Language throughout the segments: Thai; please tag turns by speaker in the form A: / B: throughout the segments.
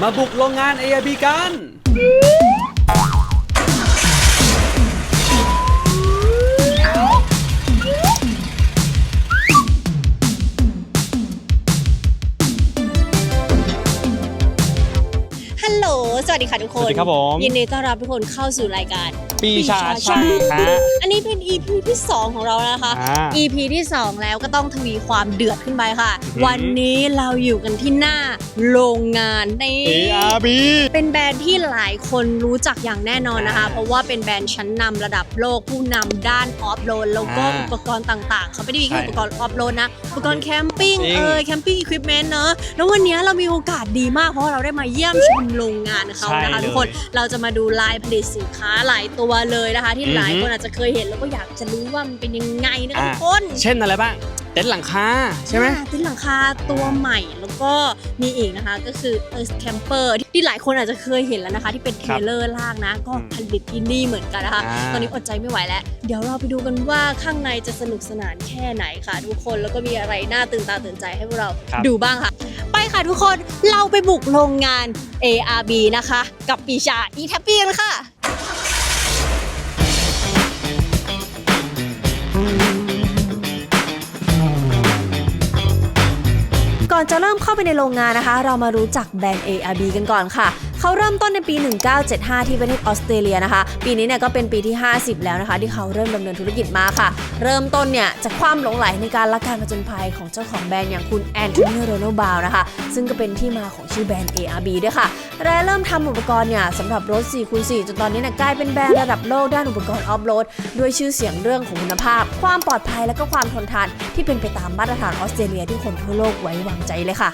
A: มาบุกโรงงาน AIB กัน
B: สวัสดีค่ะทุกคน
C: สวัสดีครับผม
B: ยินดีต้อนรับทุกคนเข้าสู่รายการ
C: ปีชา
B: ปีชา
C: ช่างฮะ
B: อันนี้เป็น EP ที่ 2 ของเราแล้วนะคะ
C: อ่า
B: EP ที่ 2 แล้วก็ต้องทวีความเดือดขึ้นไปค่ะ
C: อือหือ
B: วันนี้เราอยู่กันที่หน้าโรงงานใน
C: ARB
B: เป็นแบรนด์ที่หลายคนรู้จักอย่างแน่นอนนะคะ
C: อ่า
B: เพราะว่าเป็นแบรนด์ชั้นนำระดับโลกผู้นำด้านออฟโรดแล้วก็
C: อ่า
B: อุปกรณ์ต่างๆ เขาไม่ได้มีแค่
C: ใช่
B: อุปกรณ์ออฟโรดนะ อุปกรณ์แคมปิ้ง
C: จริง
B: เออแคมปิ้งอุปกรณ์เนอะแล้ววันนี้เรามีโอกาสดีมากเพราะว่าเราได้มาเยี่ยมชมโรงงานเขานะคะ
C: ใช่เลย
B: ทุกคนเราจะมาดูลายผลิตสินค้าหลายตัวเลยนะคะ ที่
C: อือฮึ
B: หลายคนอาจจะเคยเห็นแล้วก็อยากจะรู้ว่ามันเป็นยังไงนะคะ
C: อ่า
B: ทุกคน
C: เช่นอะไรบ้าง เต็นท์หลังคาใช่ไหม
B: อ่าเป็นหลังคาตัวใหม่แล้วก็มีอีกนะคะก็คือ Earth Camper ที่หลายคนอาจจะเคยเห็นแล้วนะคะ ที่เป็นเทรลเลอร์ลากนะ ก็
C: อืม
B: ผลิตที่นี่เหมือนกันนะคะ
C: อ่า
B: ตอนนี้อดใจไม่ไหวแล้ว เดี๋ยวเราไปดูกันว่าข้างในจะสนุกสนานแค่ไหนค่ะ ทุกคนแล้วก็มีอะไรน่าตื่นตาตื่นใจให้พวกเรา
C: ครับ
B: ดูบ้างค่ะ ไปค่ะทุกคนเราไปบุกโรงงาน ARB นะคะ กับปีชา e t a p p y กันค่ะ อนจะเริ่มเข้าไปในโรงงานนะคะ เรามารู้จักแบรนด์ ARB กันก่อนค่ะ เขาเริ่มต้นในปี 1975 ที่ประเทศออสเตรเลียนะคะ ปีนี้เนี่ยก็เป็นปีที่ 50 แล้วนะคะ ที่เขาเริ่มดำเนินธุรกิจมาค่ะ เริ่มต้นเนี่ยจากความหลงไหลในการรักการผจญภัยของเจ้าของแบรนด์อย่างคุณแอนโทนีโรโนบาวนะคะ ซึ่งก็เป็นที่มาของชื่อแบรนด์ ARB ด้วยค่ะ และเริ่มทำอุปกรณ์เนี่ยสำหรับรถ 4x4 จนตอนนี้เนี่ยกลายเป็นแบรนด์ระดับโลกด้านอุปกรณ์ออฟโรดด้วยชื่อเสียงเรื่องของคุณภาพ ความปลอดภัยและก็ความทนทานที่เป็นไปตามมาตรฐานออสเตรเลียที่คนทั่วโลกไว้วางใจเลยค่ะ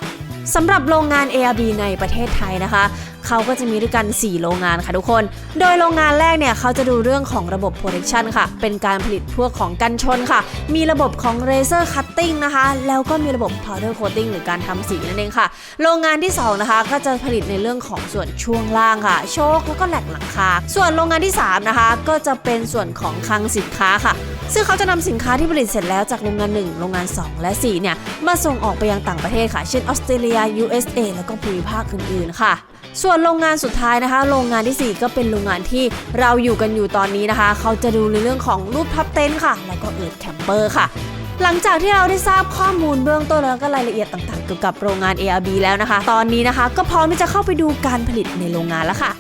B: สำหรับโรงงาน ARB ในประเทศไทยนะคะ เขาก็จะมีด้วยกัน 4 โรงงานค่ะทุกคน โดยโรงงานแรกเนี่ยเขาจะดูเรื่องของระบบ protection ค่ะ เป็นการผลิตพวกของกันชนค่ะ มีระบบของ laser cutting นะคะ แล้วก็มีระบบ powder coating หรือการทำสีนั่นเองค่ะ โรงงานที่ 2 นะคะ ก็จะผลิตในเรื่องของส่วนช่วงล่างค่ะ โชคแล้วก็แหลกหลังคา ส่วนโรงงานที่ 3 นะคะ ก็จะเป็นส่วนของคลังสินค้าค่ะ ซึ่งเขาจะนำสินค้าที่ผลิตเสร็จแล้วจากโรงงาน 1 โรงงาน 2 และ 4 เนี่ย มาส่งออกไปยังต่างประเทศค่ะ เช่นออสเตรเลีย USA แล้วก็ภูมิภาคอื่นๆ ค่ะ ส่วนโรงงานสุดท้ายนะคะ โรงงานทีสี่4 ก็เป็นโรงงานที่เราอยู่กันอยู่ตอนนี้นะคะ เขาจะดูในเรื่องของรูปพับเต็นท์ค่ะ แล้วก็เอิร์ธแคมเปอร์ค่ะหลังจากที่เราได้ทราบข้อมูลเบื้องต้นแล้วก็รายละเอียดต่างๆเกี่ยวกับโรงงาน ARB แล้วนะคะ ตอนนี้นะคะ ก็พร้อมที่จะเข้าไปดูการผลิตในโรงงานแล้วค่ะ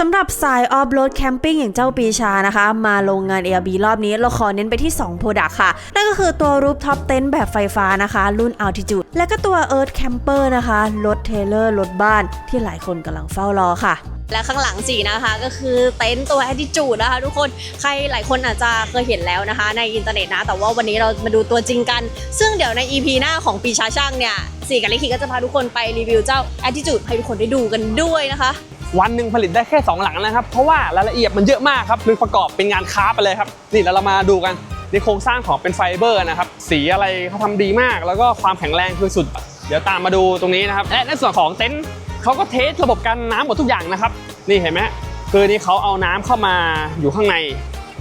B: สำหรับสายออฟโรดแคมปิ้งอย่างเจ้าปีชานะคะ มาโรงงาน ARB รอบนี้เราขอเน้นไปที่2 Product ค่ะ นั่นก็คือตัวรูปท็อปเต็นท์แบบไฟฟ้านะคะ รุ่น Altitude และก็ตัว Earth Camper นะคะรถเทเลอร์รถบ้านที่หลายคนกำลังเฝ้ารอค่ะและข้างหลังสีนะคะก็คือเต็นท์ตัว Attitude นะคะ ทุกคนใครหลายคนอาจจะเคยเห็นแล้วนะคะ ในอินเทอร์เน็ตนะ แต่ว่าวันนี้เรามาดูตัวจริงกัน ซึ่งเดี๋ยวใน EP หน้าของปีชาช่างเนี่ยสีกับลิขิตก็จะพาทุกคนไปรีวิวเจ้า Attitude ให้ทุกคนได้ดูกันด้วยนะคะ
C: วันหนึ่งผลิตได้แค่ 2 หลังนะครับ เพราะว่ารายละเอียดมันเยอะมากครับคือประกอบเป็นงานค้าไปเลยครับ นี่แล้วเรามาดูกันในโครงสร้างของเป็นไฟเบอร์นะครับ สีอะไรเขาทำดีมาก แล้วก็ความแข็งแรงคือสุด เดี๋ยวตามมาดูตรงนี้นะครับ และในส่วนของเต็นท์เขาก็เทสระบบกันน้ำหมดทุกอย่างนะครับ นี่เห็นไหมคือนี่เขาเอาน้ำเข้ามาอยู่ข้างใน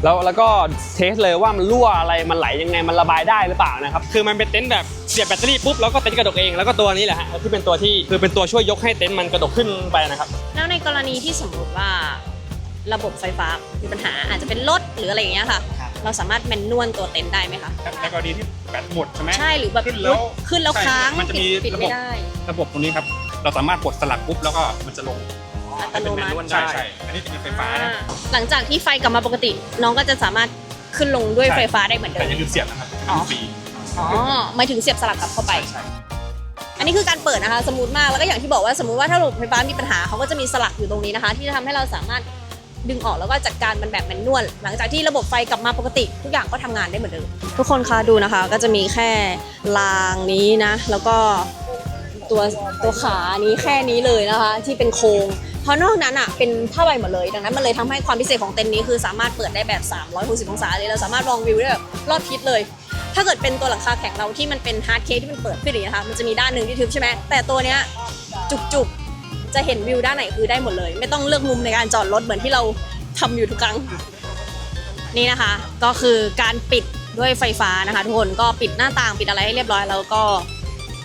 C: แล้วแล้วก็เทสเลยว่ามันรั่วอะไรมันไหลยังไงมันระบายได้หรือเปล่านะครับคือมันเป็นเต็นท์แบบเสียบแบตเตอรี่ปุ๊บแล้วก็เต็นท์กระดกเองแล้วก็ตัวนี้แหละฮะที่เป็นตัวที่คือเป็นตัวช่วยยกให้เต็นท์มันกระดกขึ้นไปนะครับ
B: แล้วในกรณีที่สมมติว่าระบบไฟฟ้ามีปัญหาอาจจะเป็นรถหรืออะไรอย่างเงี้ยค่ะ
D: ครับ
B: เราสามารถแมนนวลตัวเต็นท์ได้ไหมคะ
D: ในกรณีที่แบตหมดใช่ไหม
B: ใช่หรือแบบ
D: ขึ้นแล้ว
B: ขึ้นแล้ว
D: ใช่
B: ค้าง
D: มันจะ
B: ปิด
D: มี
B: ปิด
D: ระบบ
B: ไม่ได้
D: ระบบตรงนี้ครับเราสามารถกดสลักปุ๊บแล้วก็มันจะลง
B: อัตโนมัติ
D: ใช่ใช่อันนี้จะเป็นไฟฟ้านะ
B: อ่าหลังจากที่ไฟกลับมาปกติ น้องก็จะสามารถขึ้นลงด้วย
D: ใช่
B: ไฟฟ้าได้เหมือนเดิ
D: แต่
B: ม
D: อย่าลืมเสียบนะครับ
B: อ๋อ
D: ฟรี
B: อ๋อหมายถึงเสียบสลักกลับเข้าไป
D: ใช่
B: อันนี้คือการเปิดนะคะ สมมติมาก แล้วก็อย่างที่บอกว่าสมมติว่าถ้าระบบไฟฟ้ามีปัญหาเขาก็จะมีสลักอยู่ตรงนี้นะคะ ที่จะทำให้เราสามารถดึงออกแล้วก็จัดการมันแบบแมนนวล หลังจากที่ระบบไฟกลับมาปกติ ทุกอย่างก็ทำงานได้เหมือนเดิม ทุกคนคะดูนะคะ ก็จะมีแค่รางนี้นะ แล้วก็ตัวตัวขานี้แค่นี้เลยนะคะ ที่เป็นโครง เพราะนอกนั้นอะเป็นผ้าใบหมดเลยดังนั้นมันเลยทำให้ความพิเศษของเต็นท์นี้คือสามารถเปิดได้แบบ 360 องศาเลยเราสามารถมองวิวได้แบบรอบทิศเลย ถ้าเกิดเป็นตัวหลังคาแข็งเราที่มันเป็นฮาร์ดเคสที่มันเปิดขึ้นอย่างนี้นะคะมันจะมีด้านหนึ่งที่ทึบใช่ไหมแต่ตัวเนี้ยจุกๆจะเห็นวิวด้านไหนคือได้หมดเลย ไม่ต้องเลือกมุมในการจอดรถเหมือนที่เราทำอยู่ทุกครั้งนี่นะคะ ก็คือการปิดด้วยไฟฟ้านะคะทุกคนก็ปิดหน้าต่างปิดอะไรให้เรียบร้อยแล้วก็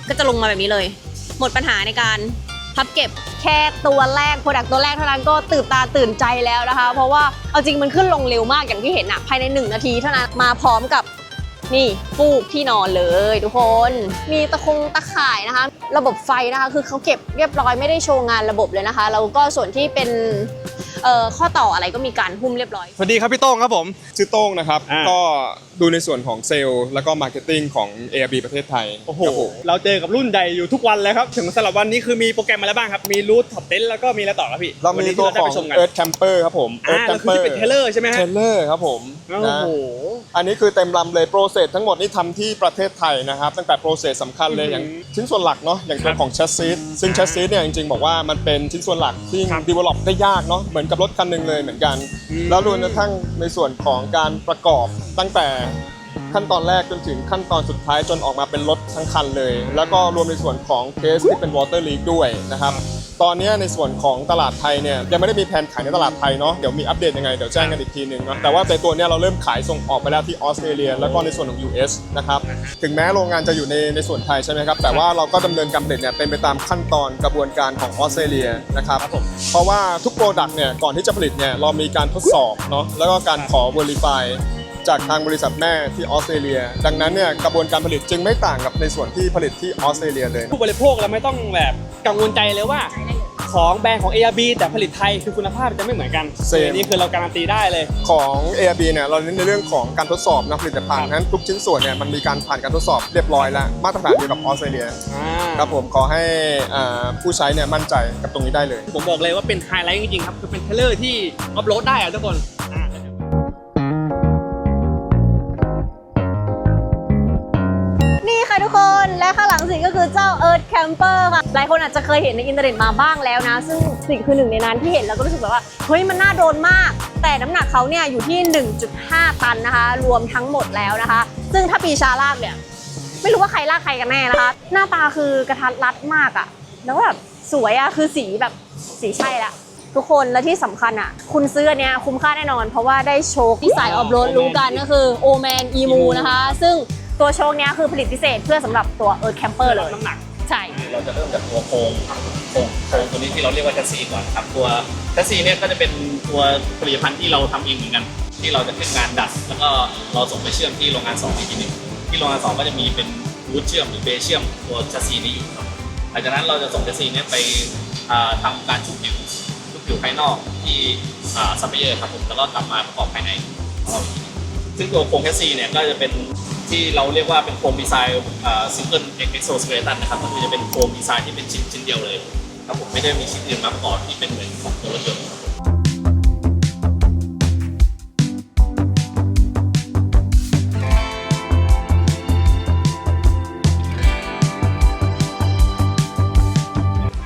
B: ก็จะลงมาแบบนี้เลย หมดปัญหาในการ พับเก็บแค่ตัวแรกโปรดักตัวแรกเท่านั้นก็ตื่นตาตื่นใจแล้วนะคะ เพราะว่าเอาจริงมันขึ้นลงเร็วมากอย่างที่เห็นอะภายใน 1 นาทีเท่านั้นมาพร้อมกับนี่ฟูกที่นอนเลยทุกคน มีตะคงตะข่ายนะคะ ระบบไฟนะคะ คือเขาเก็บเรียบร้อยไม่ได้โชว์งานระบบเลยนะคะแล้วก็ส่วนที่เป็นเอ่อข้อต่ออะไรก็มีการหุ้มเรียบร้อย
C: สวัสดีครับพี่โต้งครับผม
E: ชื่อโต้งนะครับ
C: อ่า
E: ก็ ดูในส่วนของเซลล์แล้วก็มาร์เก็ตติ้งของ ARB ประเทศไทย
C: โอ้โห
E: ครับผม
C: เราเจอกับรุ่นใหญ่อยู่ทุกวันเลยครับ ถึงสำหรับวันนี้คือมีโปรแกรมอะไรบ้างครับ มีรูทท็อปเต็นแล้วก็มีอะไรต่อครับพี่
E: เรามีตัว
C: นนี้
E: ของ
C: ที่เราได้ไปชมกัน
E: Earth Camper ครับผม
C: อ่า
E: Earth
C: แล้วคือที่เป็นเทเลอร์ใช่ไหมฮะ
E: เทเลอร์ครับผม
C: โอ้
E: นะ
C: โห
E: อันนี้คือเต็มลำเลยโปรเซสทั้งหมดนี่ทำที่ประเทศไทยนะครับ ตั้งแต่โปรเซสสำคัญเลย
C: อือหือ
E: อย่างชิ้นส่วนหลักเนาะอย่าง
C: ครั
E: ตัว
C: บ
E: ของแชสซีสซึ่งแชสซีสเนี่ยจริงๆ บอกว่ามันเป็นชิ้นส่วนหลักที่
C: ครับ
E: ดีเวล็อปได้ยากเนาะเหมือนกับรถคันหนึ่งเลยเหมือนกัน
C: อืม
E: แล้วรวมกระทั่งในส่วนของการประกอบตั้งแต่ขั้นตอนแรกจนถึงขั้นตอนสุดท้ายจนออกมาเป็นรถทั้งคันเลย แล้วก็รวมในส่วนของเคสที่เป็นวอเตอร์ลีกด้วยนะครับตอนนี้ในส่วนของตลาดไทยเนี่ยยังไม่ได้มีแผนขายในตลาดไทยเนาะเดี๋ยวมีอัปเดตยังไงเดี๋ยวแจ้งกันอีกทีหนึ่งเนาะแต่ว่าในตัวเนี้ยเราเริ่มขายส่งออกไปแล้วที่ออสเตรเลีย แล้วก็ในส่วนของ US นะครับถึงแม้โรงงานจะอยู่ในในส่วนไทยใช่ไหมครับแต่ว่าเราก็ดำเนินการผลิตเนี่ยเป็นไปตามขั้นตอนกระบวนการของออสเตรเลียนะครับเพราะว่าทุกโปรดักต์เนี่ยก่อนที่จะผลิตเนี่ยเรามีการทดสอบเนาะแล้วก็การขอ Verify จากทางบริษัทแม่ที่ออสเตรเลีย ดังนั้นเนี่ยกระบวนการผลิตจึงไม่ต่างกับในส่วนที่ผลิตที่ออสเตรเลียเลยนะ
C: ผู้บริโภคเราไม่ต้องแบบกังวลใจเลยว่า ของแบรนด์ของ ARB แต่ผลิตไทยคือคุณภาพจะไม่เหมือนกัน
E: Same
C: อันนี้คือเราการันตีได้เลย
E: ของ ARB เนี่ยเราเน้นในเรื่องของการทดสอบนะผลิตภัณฑ์นั้นทุกชิ้นส่วนเนี่ยมันมีการผ่านการทดสอบเรียบร้อยแล้วมาตรฐานเดียวกับออสเตรเลีย
C: อ่า
E: ครับผมขอให้อ่าผู้ใช้เนี่ยมั่นใจกับตรงนี้ได้เลย
C: ผมบอกเลยว่าเป็นไฮไลท์จริงๆครับ คือเป็นเทเลอร์ที่ออฟโรดได้อะทุกคนอ่า
B: ข้างหลังสิงก็คือเจ้า Earth Camper ค่ะ หลายคนอาจจะเคยเห็นในอินเทอร์เน็ตมาบ้างแล้วนะ ซึ่งสิ่งคือหนึ่งในนั้นที่เห็นแล้วก็รู้สึกแบบว่า เฮ้ย มันน่าโดนมาก แต่น้ำหนักเขาเนี่ยอยู่ที่ 1.5 ตันนะคะ รวมทั้งหมดแล้วนะคะ ซึ่งถ้าปีชาลากเนี่ย ไม่รู้ว่าใครลากใครกันแน่นะคะ หน้าตาคือกระทัดรัดมากอะแล้วก็แบบสวยอะคือสีแบบสีใช่ละทุกคนและที่สำคัญอะคุณซื้ออันเนี้ยคุ้มค่าแน่นอน เพราะว่าได้โชคที่สายออฟโรดรู้กันก็คือโอแมนอีมูนะคะ ซึ่ง ตัวโชคเนี้ยคือผลิตพิเศษเพื่อสำหรับตัวเอิร์ธแคมเปอร์เลย
C: น้ำหนัก
B: ใช่
F: เราจะเริ่มจากตัวโครงโครงโครงตัวนี้ที่เราเรียกว่าแชสซีก่อนครับตัวแชสซีเนี่ยก็จะเป็นตัวผลิตภัณฑ์ที่เราทำเองเหมือนกัน ที่เราจะขึ้นงานดัด แล้วก็เราส่งไปเชื่อมที่โรงงานสองอีกทีหนึงที่โรงงานสองก็จะมีเป็นรูทเชื่อมหรือเบสเชื่อมตัวแชสซีนี้อยู่ครับหลังจากนั้นเราจะส่งแชสซีเนี่ยไปอ่าทำการชุบผิวชุบผิวภายนอกที่ซัพพลายเออร์ครับผมแล้วก็กลับมาประกอบภายในของเราอีกทีหนึ่งซึ่งตัวโครงแคสซีเนี่ยก็จะเป็น ที่เราเรียกว่าเป็นโครงดีไซน์ซิงเกิลเอ็กโซสเกเลตันนะครับก็คือจะเป็นโครงดีไซน์ที่เป็นชิ้นชิ้นเดียวเลยครับผมไม่ได้มีชิ้นอื่นมาประกอบที่เป็นเหมือนของตัวรถยนต์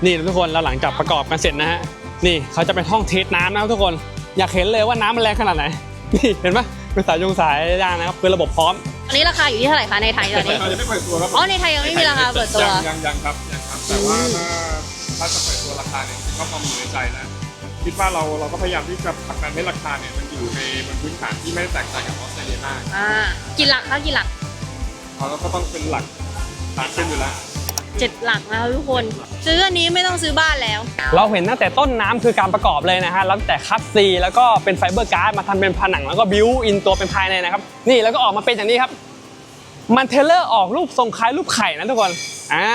C: นี่ทุกคนแล้วหลังจากประกอบกันเสร็จนะฮะนี่เขาจะเป็นห้องเทสน้ำนะครับทุกคนอยากเห็นเลยว่าน้ำมันแรงขนาดไหนนี่เห็นไหมเป็นสายยงสายยางนะครับคือระบบพร้อม
B: นนี้ราคาอยู่ที่เท่าไหร่คะในไทยตอนนี้
E: เราจะไม่เปิดตัวครับ
B: อ๋อในไทยยังไม่มีราคาเปิดตัว
E: ยังยังยังครับยังครับ แต่ว่าถ้าถ้าจะเปิดตัวราคาเนี่ยก็พอมีอยู่ในใจแล้วคิดว่าเราเราก็พยายามที่จะผลักดันให้ราคาเนี่ยมันอยู่ในบนพื้นฐานที่ไม่ได้แตกต่างกับออสเตรเลียมาก
B: อ่ากี่หลักคะกี่หลัก
E: เราก็ต้องเป็นหลักฐานขึ้นอยู่แล้ว
B: เจ็ดหลักนะคะทุกคน ซื้ออันนี้ไม่ต้องซื้อบ้านแล้ว
C: เราเห็นตั้งแต่ต้นน้ำคือการประกอบเลยนะฮะแล้วแต่คัตซีแล้วก็เป็นไฟเบอร์การ์ดมาทำเป็นผนังแล้วก็บิวอินตัวเป็นภายในนะครับ นี่แล้วก็ออกมาเป็นอย่างนี้ครับ มันเทเลอร์ออกรูปทรงคล้ายรูปไข่นะทุกคน อ่า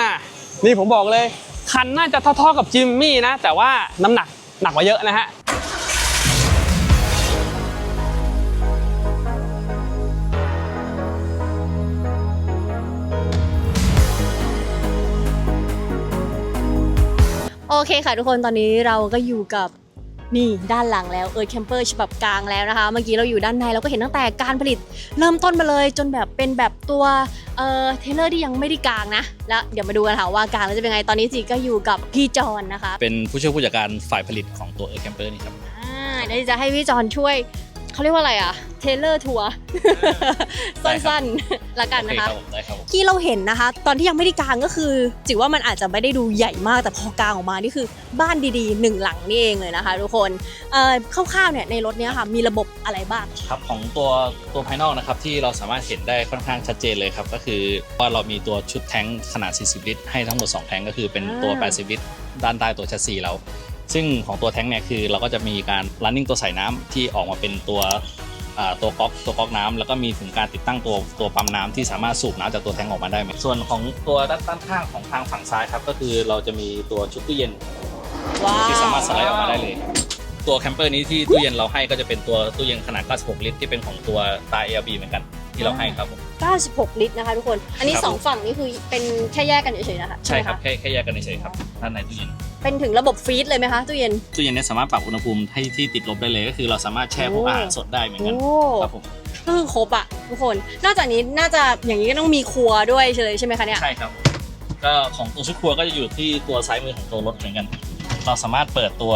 C: นี่ผมบอกเลย คันน่าจะเท่าๆกับจิมมี่นะ แต่ว่าน้ำหนักหนักกว่าเยอะนะฮะ
B: โอเคค่ะทุกคนตอนนี้เราก็อยู่กับนี่ด้านหลังแล้วเออแคมเปอร์ฉบับกลางแล้วนะคะ เมื่อกี้เราอยู่ด้านในเราก็เห็นตั้งแต่การผลิต เริ่มต้นมาเลยจนแบบเป็นแบบตัวเออเทเลอร์ที่ยังไม่ได้กลางนะ แล้วเดี๋ยวมาดูกันค่ะว่ากลางแล้วจะเป็นไงตอนนี้จีก็อยู่กับพี่จอนนะคะ
G: เป็นผู้ช่วยผู้จัดการฝ่ายผลิตของตัวเออร์แคมเปอร์นี่ครับ
B: อ่าเดี๋ยวจะให้พี่จอนช่วย เขาเรียกว่าอะไรอะเทเลอร์ทัวร์สั้นๆละกัน
F: โอเค
B: นะคะ
F: ครับผมได้ครับผม
B: ที่เราเห็นนะคะ ตอนที่ยังไม่ได้กางก็คือจิว่ามันอาจจะไม่ได้ดูใหญ่มากแต่พอกางออกมานี่คือบ้านดีๆหนึ่งหลังนี่เองเลยนะคะทุกคนเอ่อคร่าวๆเนี่ยในรถเนี้ยค่ะมีระบบอะไรบ้าง
F: ครับของตัวตัวภายนอกนะครับที่เราสามารถเห็นได้ค่อนข้างชัดเจนเลยครับก็คือว่าเรามีตัวชุดแท้งขนาด 40 ลิตร ให้ทั้งหมด 2 แท้งก็คือเป็นตัว
B: อ่า
F: 80 ลิตรด้านใต้ตัวแชสซีเรา ซึ่งของตัวแท้งเนี่ยคือเราก็จะมีการ running ตัวใส่น้ำที่ออกมาเป็นตัวอ่าตัวก๊อกตัวก๊อกน้ำแล้วก็มีถึงการติดตั้งตัวตัวปั๊มน้ำที่สามารถสูบน้ำจากตัวแท้งออกมาได้ไหมส่วนของตัวด้านด้านข้างของทางฝั่งซ้ายครับ ก็คือเราจะมีตัวชุดตู้เย็น
B: ว้าว
F: ที่สามารถสไลด์ออกมาได้เลย ตัวแคมเปอร์นี้ที่ตู้เย็นเราให้ก็จะเป็นตัวตู้เย็นขนาด 96 ลิตร ที่เป็นของตัวตา ARB เหมือนกันที่เราให้ครับผม
B: 96 ลิตรนะคะทุกคน อันนี้
F: ครับ
B: สองฝั่งนี่คือเป็นแค่แยกกันเฉยๆนะคะ
F: ใช่ครับ
B: ไหมะ
F: แค่แค่แยกกันเฉยๆครับด้านในตู้เย็น
B: เป็นถึงระบบฟรีซเลยไหมคะตู้เย็น
F: ตู้เย็นเนี่ยสามารถปรับอุณหภูมิให้ที่ติดลบได้เลย ก็คือเราสามารถแช่พวก
B: โอ้
F: อาหารสดได้เหมือนกัน
B: โอ้
F: ครับผม
B: ก็คือครบอะทุกคน นอกจากนี้น่าจะอย่างนี้ก็ต้องมีครัวด้วยเลยใช่ไหมคะเนี่ย
F: ใช่ครับ ก็ของตัวชุดครัวก็จะอยู่ที่ตัวซ้ายมือของตัวรถเหมือนกัน เราสามารถเปิดตัว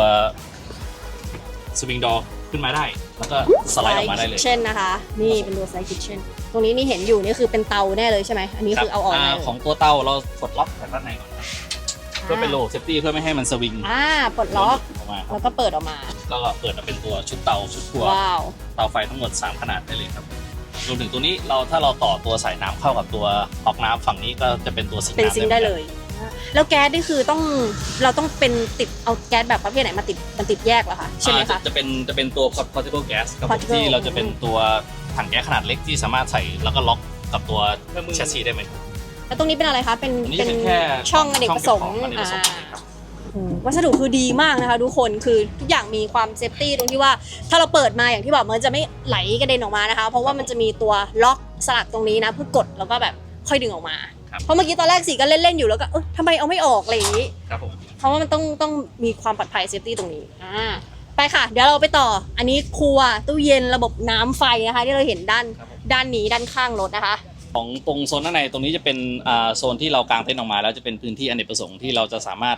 F: สวิงดอขึ้นมาได้ แล้วก็สไลด์ออกมาได้เลย
B: เช่นนะคะ นี่เป็นตัวไซคิ t เช่นตรงนี้นี่เห็นอยู่นี่คือเป็นเตาแน่เลยใช่ไหมอันนี้คือเอาออกาได้เลย
F: ของตัวเตาเรากดล็อกจากด้านในก่อนครับ เพื่อเป็นโลเซฟตี้เพื่อไม่ให้มันสวิง
B: อ่าปลดล็อก
F: ออกมาครับ
B: แล้วก็เปิดออกมา
F: ก็เปิดมาเป็นตัวชุดเตาชุดครัว
B: ว้าว
F: เตาไฟทั้งหมด 3 ขนาดได้เลยครับรวมถึงตัวนี้เราถ้าเราต่อตัวสายน้ำเข้ากับตัวออกน้ำฝั่งนี้ก็จะเป็นตัวซิงค์
B: เป็น
F: น้ำ
B: ซิงค์ได้เลยอ่าแล้วแก๊สนี่คือต้องเราต้องเป็นติดเอาแก๊สแบบประเภทไหนมาติดมันติดแยกเหรอคะใช่ไหม
F: อ่าจะ
B: คะ
F: จะเป็นจะเป็นตัว portable gas ครับผม
B: Portable
F: ที่เราจะเป็นตัวถังแก๊สขนาดเล็กที่สามารถใส่แล้วก็ล็อกกับตัวแชสซีได้ไหมครับ
B: แล้วตรงนี้เป็นอะไรคะ เป็น
F: อันนี้
B: เป็น
F: เป็นแค่
B: ช่องอเนกประสงค์
F: ช่องเก็บของอเนกประสงค์
B: อ่า
F: ครับ
B: อืมวัสดุคือดีมากนะคะทุกคน คือทุกอย่างมีความเซฟตี้ตรงที่ว่าถ้าเราเปิดมาอย่างที่บอกมันจะไม่ไหลกระเด็นออกมานะคะ เพราะว่ามันจะมีตัวล็อกสลักตรงนี้นะเพื่อกดแล้วก็แบบค่อยดึงออกมา
F: ครับ
B: เพราะเมื่อกี้ตอนแรกสีก็เล่นๆอยู่แล้วก็เออทำไมเอาไม่ออกอะไรอย่างนี้
F: ครับผม
B: เพราะว่ามันต้องต้องมีความปลอดภัยเซฟตี้ตรงนี้อ่าไปค่ะ เดี๋ยวเราไปต่อ อันนี้ครัวตู้เย็นระบบน้ำไฟนะคะ ที่เราเห็นด้าน
F: ครับผม
B: ด้านนี้ด้านข้างรถนะคะ
F: ของตรงโซนด้านในตรงนี้จะเป็นอ่าโซนที่เรากางเต็นท์ออกมา แล้วจะเป็นพื้นที่อเนกประสงค์ที่เราจะสามารถ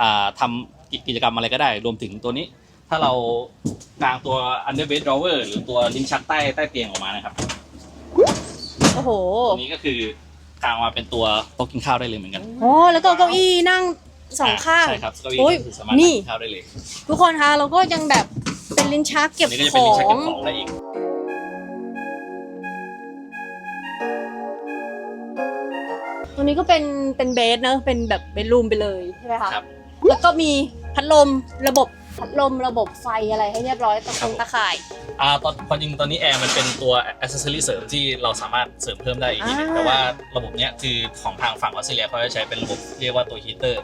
F: อ่าทำกิกิจกรรมอะไรก็ได้ รวมถึงตัวนี้ ถ้าเรากางตัว underbed drawer หรือตัวลิ้นชักใต้ใต้เตียงออกมานะครับ
B: โอ้โห
F: ตรงนี้ก็คือกางมาเป็นตัวโต๊ะกินข้าวได้เลยเหมือนกัน
B: โอ้แล้วก็เก้าอี้นั่งสองข้าง
F: ใช่ครับเก้าอี้
B: โอ้ย
F: ก็คือสามารถ
B: นี่
F: นั่งกินข้าวได้เลย
B: ทุกคนคะเราก็ยังแบบเป็นลิ้นชักเก็บ
F: อันนี้ก็จะ
B: ข
F: เป็น
B: อ
F: ลิ้นชักเก็
B: ง รงนี้ก็เป็นเป็นเบสเนอะเป็นแบบเบดรูมไปเลยใช่ไหมคะ
F: ครับ
B: แล้วก็มีพัดลมระบบพัดลมระบบไฟอะไรให้เรียบร้อยตะคงตะข่าย
F: อ่าตอนความจริงตอนนี้แอร์มันเป็นตัวอ c c e s s o r y เสริมที่เราสามารถเสริมเพิ่มได้อีกนิดนึง
B: อ่า
F: แต่ว่าระบบเนี้ยคือของทางฝั่งออสเตรเลียเขาจะใช้เป็นระบบเรียกว่าตัวฮีเตอร์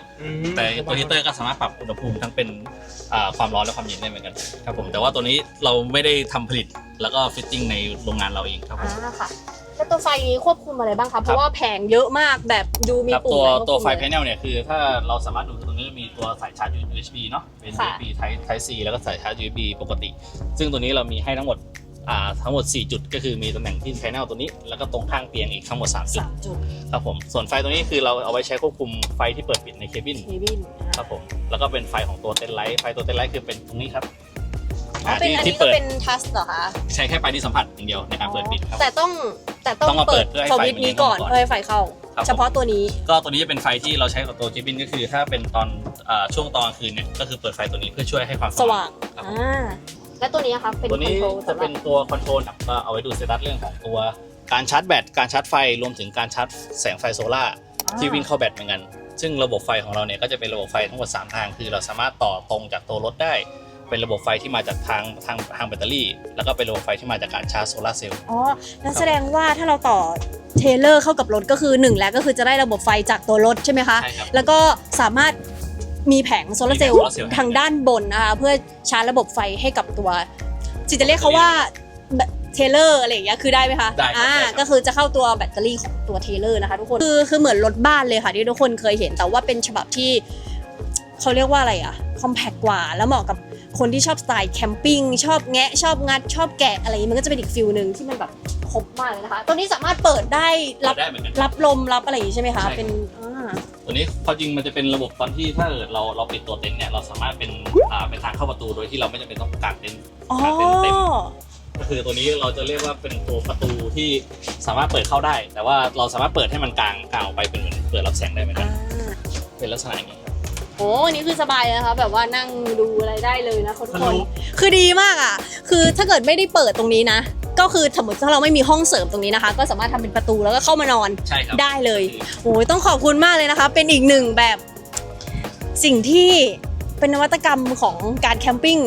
F: แต่ตัวฮีเตอร์ก็สามารถปรับอุณหภูมิทั้งเป็นอ่าความร้อนและความเย็นได้เหมือนกันครับผมแต่ว่าตัวนี้เราไม่ได้ทำผลิตแล้วก็ฟิตติ้งในโรงงานเราเองครับผม
B: อ่าค่ะ แล้วตัวไฟนี้ควบคุมอะไรบ้างคะ เพราะว่าแผงเยอะมากแบบดูมี
F: ครับ
B: ปุ่ม
F: ตัว
B: อะไรควบคุม
F: ตัวไฟ
B: เลย
F: แพนเนลเนี่ยคือถ้าเราสามารถดูตรงนี้มีตัวสายชาร์จ USB เนาะเป็น
B: ค่ะ
F: USB Type Type C แล้วก็สายชาร์จ USB ปกติ ซึ่งตัวนี้เรามีให้ทั้งหมดอ่าทั้งหมด 4 จุดก็คือมีตำแหน่งที่แพนเนลตัวนี้ แล้วก็ตรงข้างเตียงอีกทั้งหมด 3 จุด
B: สามจุด
F: ครับผมส่วนไฟตัวนี้คือเราเอาไว้ใช้ควบคุมไฟที่เปิดปิดในเคบิน
B: เคบิน
F: ครับผมแล้วก็เป็นไฟของตัวเต็นท์ไลท์ไฟตัวเต็นท์ไลท์คือเป็นตรงนี้ครับ
B: อ๋อเป็น
F: ที่
B: อัน
F: ที่
B: นี้ก็
F: เปิด
B: เป็นทัสเหรอคะ
F: ใช้แค่ไฟที่สัมผัสอย่างเดียวในการเปิดปิดครับ
B: แต่ต้องแต่ต้อง
F: ต้องมาเปิดเพื่อให้
B: ส
F: ไฟ
B: วิตช์
F: มัน
B: นี้ก่อน
F: เข้ามาก่อน
B: เพื่อให้ไฟเข้า
F: ครับผม
B: เฉพาะตัวนี้
F: ก็ตัวนี้จะเป็นไฟที่เราใช้กับตัวเคบินก็คือ ถ้าเป็นตอนอ่าช่วงตอนกลางคืนเนี่ยก็คือเปิดไฟตัวนี้เพื่อช่วยให้ความ
B: สว่าง
F: ครับผม
B: อ่า และตัวนี้นะคะเป็น
F: ตัวนี้
B: คอนโทรล
F: จะ
B: สำหรั
F: เป็
B: บ
F: นตัวคอนโทรลครับก็เอาไว้ดูสเตตัสเรื่องของตัวการชาร์จแบตการชาร์จไฟรวมถึงการชาร์จแสงไฟโซล่าร์ที่วิ่งเข้าแบตเหมือนกัน ซึ่งระบบไฟของเราเนี่ยก็จะเป็นระบบไฟทั้งหมด 3 ทาง คือเราสามารถต่อตรงจากตัวรถได้ เป็นระบบไฟที่มาจากทางทางทางแบตเตอรี่ แล้วก็เป็นระบบไฟที่มาจากการชาร์จโซลาร์เซลล์
B: อ๋อนั่นแสดงว่าถ้าเราต่อเทเลอร์เข้ากับรถก็คือหนึ่งแล้วก็คือจะได้ระบบไฟจากตัวรถใช่ไหมคะ
F: ใช่ครับ
B: แล้วก็สามารถมีแผงโซลาร์เซล
F: มี
B: ล์
F: แผงโซลาร์เซลล์
B: ทางด้านบนนะคะเพื่อชาร์จระบบไฟให้กับตัวจิจะเรียกเขาว่าเทเลอร์อะไรอย่างเงี้ยคือได้ไหมคะ
F: ได้ครับ
B: อ่า
F: ได้ครับ
B: ก็คือจะเข้าตัวแบตเตอรี่ของตัวเทเลอร์นะคะทุกคนคือคือเหมือนรถบ้านเลยค่ะที่ทุกคนเคยเห็นแต่ว่าเป็นฉบับที่ เขาเรียกว่าอะไรอะคอมแพคกว่า แล้วเหมาะกับคนที่ชอบสไตล์แคมปิ้งชอบแงะ ชอบงัด ชอบแกะอะไรอย่างงี้มันก็จะเป็นอีกฟิลหนึ่งที่มันแบบครบมากเลยนะคะตัวนี้สามารถเปิดได้รับ
F: ได้เหมือนกัน
B: รับลมรับอะไรอย่างงี้ใช่ไหมคะ
F: ใช่ครับ
B: เป็นอ่า
F: ตัวนี้ความจริงมันจะเป็นระบบตอนที่ถ้าเกิดเราเราปิดตัวเต็นท์เนี่ยเราสามารถเป็นอ่าเป็นทางเข้าประตูโดยที่เราไม่จำเป็นต้องกางเต็นท์
B: อ๋อกา
F: งเต็นท์เต็มก็คือตัวนี้เราจะเรียกว่าเป็นตัวประตูที่สามารถเปิดเข้าได้ แต่ว่าเราสามารถเปิดให้มันกลางกลางออกไปเป็นเหมือนเปิดรับแสงได้เหมือนกันเป็นลักษณะอย่างนี้ครับ
B: โอ้อันนี้คือสบายนะคะแบบว่านั่งดูอะไรได้เลยนะคน
F: มัน
B: คน
F: รู้
B: คือดีมากอะ คือถ้าเกิดไม่ได้เปิดตรงนี้นะ ก็คือสมมติถ้าเราไม่มีห้องเสริมตรงนี้นะคะ ก็สามารถทำเป็นประตูแล้วก็เข้ามานอน
F: ใช่ครับ
B: ได้เลยโอ้ยต้องขอบคุณมากเลยนะคะ เป็นอีกหนึ่งแบบสิ่งที่เป็นนวัตกรรมของการแคมปิ้ง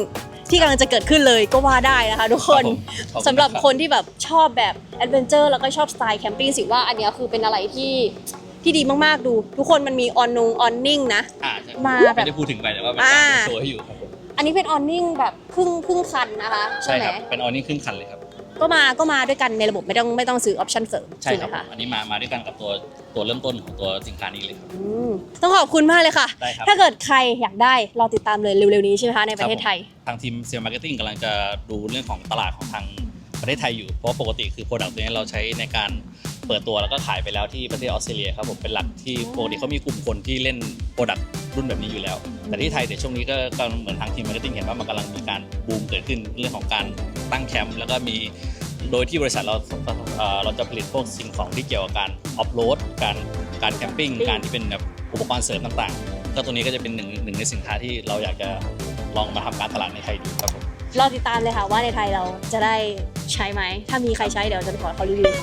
B: ที่กำลังจะเกิดขึ้นเลยก็ว่าได้นะคะทุกคน
F: ขอบคุณ
B: สำหรับ
F: ครับ
B: คนที่แบบชอบแบบแอดเวนเจอร์แล้วก็ชอบสไตล์แคมปิ้งสิว่าอันเนี้ยคือเป็นอะไรที่ ที่ดีมากๆดู ทุกคนมันมีออนนงออนนิ่งนะ
F: อ่าใช่
B: มาแบบ
F: ไม่ได้พูดถึงไปแต่ว่ามัน
B: อ่า
F: โชว์ให้อยู่ครับผม
B: อันนี้เป็นออนนิ่งแบบครึ่งครึ่งคันนะคะ
F: ใช่
B: ใช่ไหม
F: ครับเป็นออนิ่งครึ่งคันเลยครับ
B: ก็มาก็มาด้วยกันในระบบไม่ต้องไม่ต้องซื้อออปชั่นเสริม
F: ใช่
B: ไห
F: ค
B: ม
F: รับ
B: คะ
F: อันนี้มามาด้วยกันกับตัวตัวเริ่มต้นของตัวสินค้านี้เลยครับ
B: อืมต้องขอบคุณมากเลยค่ะ
F: ได้ครับ
B: ถ้าเกิดใครอยากได้รอติดตามเลยเร็วๆนี้ใช่ไหมคะในประเทศไทย
F: ทางทีมเซลล์มาร์เก็ตติ้งกำลังจะดูเรื่องของตลาดของทางประเทศไทยอยู่ เพราะปกติคือโปรดักต์ตัวนี้เราใช้ในการ เปิดตัวแล้วก็ขายไปแล้วที่ประเทศออสเตรเลียครับผมเป็นหลักที่ปกติเขามีกลุ่มคนที่เล่นโปรดักต์รุ่นแบบนี้อยู่แล้ว แต่ที่ไทยเดี๋ยวช่วงนี้ก็ก็เหมือนทางทีมมาร์เก็ตติ้งเห็นว่ามันกำลังมีการบูมเกิดขึ้นเรื่องของการตั้งแคมป์แล้วก็มีโดยที่บริษัทเราเราจะผลิตพวกสิ่งของที่เกี่ยวกับการออฟโรดการการแคมปิ้งการที่เป็นแบบอุปกรณ์เสริมต่างๆ ก็ตัวนี้ก็จะเป็นหนึ่งหนึ่งในสินค้าที่เราอยากจะลองมาทำการตลาดในไทยดูครับผม
B: รอติดตามเลยค่ะว่าในไทยเราจะได้ใช้ไหม ถ้ามีใครใช้เดี๋ยวจะไปขอเขารีวิว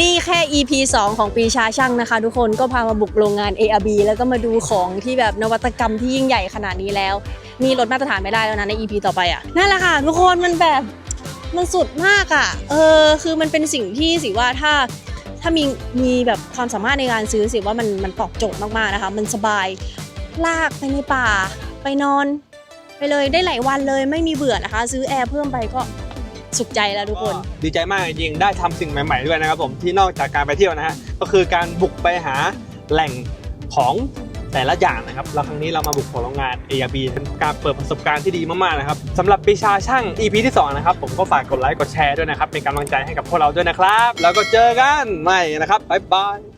B: นี่แค่ EP 2 ของปีชาช่างนะคะ ทุกคนก็พามาบุกโรงงาน ARB แล้วก็มาดูของที่แบบนวัตกรรมที่ยิ่งใหญ่ขนาดนี้แล้ว นี่ลดมาตรฐานไม่ได้แล้วนะใน EP ต่อไปอะนั่นแหละค่ะ ทุกคนมันแบบมันสุดมากอะเออคือมันเป็นสิ่งที่สิว่าถ้าถ้ามีมีแบบความสามารถในการซื้อสิว่ามันมันตอบโจทย์มากๆนะคะ มันสบายลากไปในป่า ไปนอน ไปเลยได้หลายวันเลยไม่มีเบื่อนะคะ ซื้อแอร์เพิ่มไปก็ สุขใจแล้วทุกคน
C: ดีใจมากจริงๆได้ทำสิ่งใหม่ๆด้วยนะครับผมที่นอกจากการไปเที่ยวนะฮะก็คือการบุกไปหาแหล่งของแต่ละอย่างนะครับแล้วครั้งนี้เรามาบุกของโรงงาน ARB เป็นการเปิดประสบการณ์ที่ดีมากๆนะครับสำหรับปีชาช่าง EP ที่สองนะครับ ผมก็ฝากกดไลค์กดแชร์ด้วยนะครับ เป็นกำลังใจให้กับพวกเราด้วยนะครับ แล้วก็เจอกันใหม่นะครับบ๊ายบาย